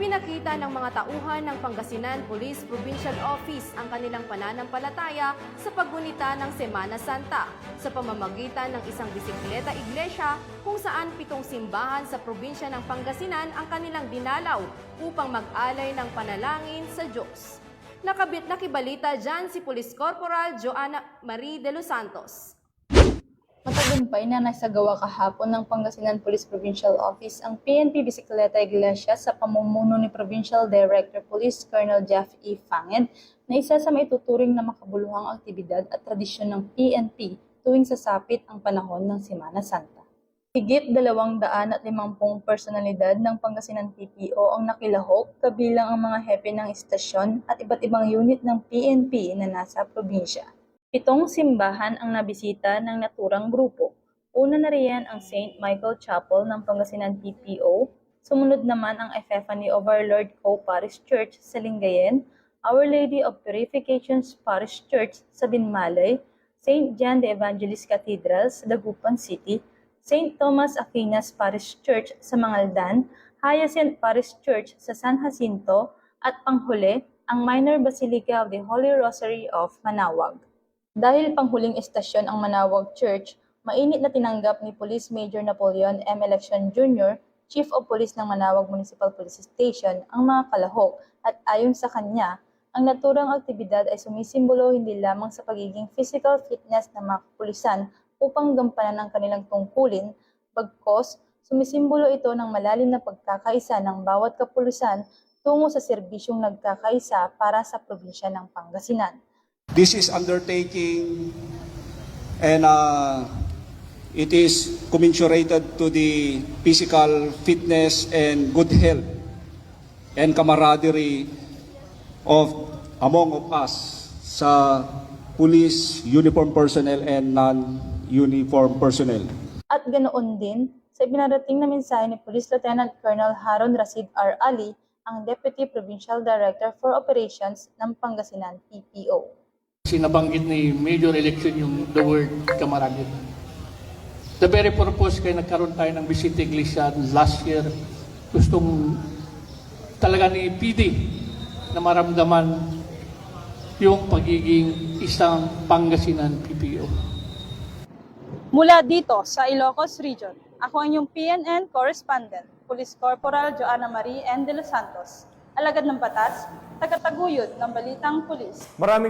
Ipinakita ng mga tauhan ng Pangasinan Police Provincial Office ang kanilang pananampalataya sa paggunita ng Semana Santa sa pamamagitan ng isang bisikleta iglesia kung saan pitong simbahan sa probinsya ng Pangasinan ang kanilang dinalaw upang mag-alay ng panalangin sa Diyos. Nakabit nakibalita dyan si Police Corporal Joanna Marie de los Santos. Matagumpay na nasagawa kahapon ng Pangasinan Police Provincial Office ang PNP Bicicleta Iglesia sa pamumuno ni Provincial Director Police Colonel Jeff E. Fanged na isa sa maituturing na makabuluhang aktibidad at tradisyon ng PNP tuwing sasapit ang panahon ng Semana Santa. Higit dalawang daan at limampung personalidad ng Pangasinan PPO ang nakilahok kabilang ang mga hepe ng istasyon at iba't ibang unit ng PNP na nasa probinsya. Pitong simbahan ang nabisita ng naturang grupo. Una na riyan ang St. Michael Chapel ng Pangasinan PPO, sumunod naman ang Epiphany of Our Lord Co. Parish Church sa Lingayen, Our Lady of Purifications Parish Church sa Binmalay, St. John the Evangelist Cathedral sa Dagupan City, St. Thomas Aquinas Parish Church sa Mangaldan, Hyacinth Parish Church sa San Jacinto, at panghuli, ang Minor Basilica of the Holy Rosary of Manawag. Dahil panghuling estasyon ang Manawag Church, mainit na tinanggap ni Police Major Napoleon M. Election Jr., Chief of Police ng Manawag Municipal Police Station, ang mga kalahok at ayon sa kanya, ang naturang aktibidad ay sumisimbolo hindi lamang sa pagiging physical fitness ng mga kapulisan upang gampanan ang kanilang tungkulin, bagkos sumisimbolo ito ng malalim na pagkakaisa ng bawat kapulisan tungo sa serbisyong nagkakaisa para sa probinsya ng Pangasinan. This is undertaking and uh, it is commensurated to the physical fitness and good health and camaraderie of among of us sa police uniform personnel and non-uniform personnel. At ganoon din, sa ibinarating na mensahe ni Police Lieutenant Colonel Haron Rasid R. Ali, ang Deputy Provincial Director for Operations ng Pangasinan PPO. Sinabanggit ni Major Election yung the word camaraderie. The very purpose kaya nagkaroon tayo ng Visita Iglesia last year, gustong talaga ni PD na maramdaman yung pagiging isang Pangasinan PPO. Mula dito sa Ilocos Region, ako ang inyong PNN correspondent, Police Corporal Joanna Marie N. De Los Santos, alagad ng batas, tagataguyod ng Balitang Pulis. Maraming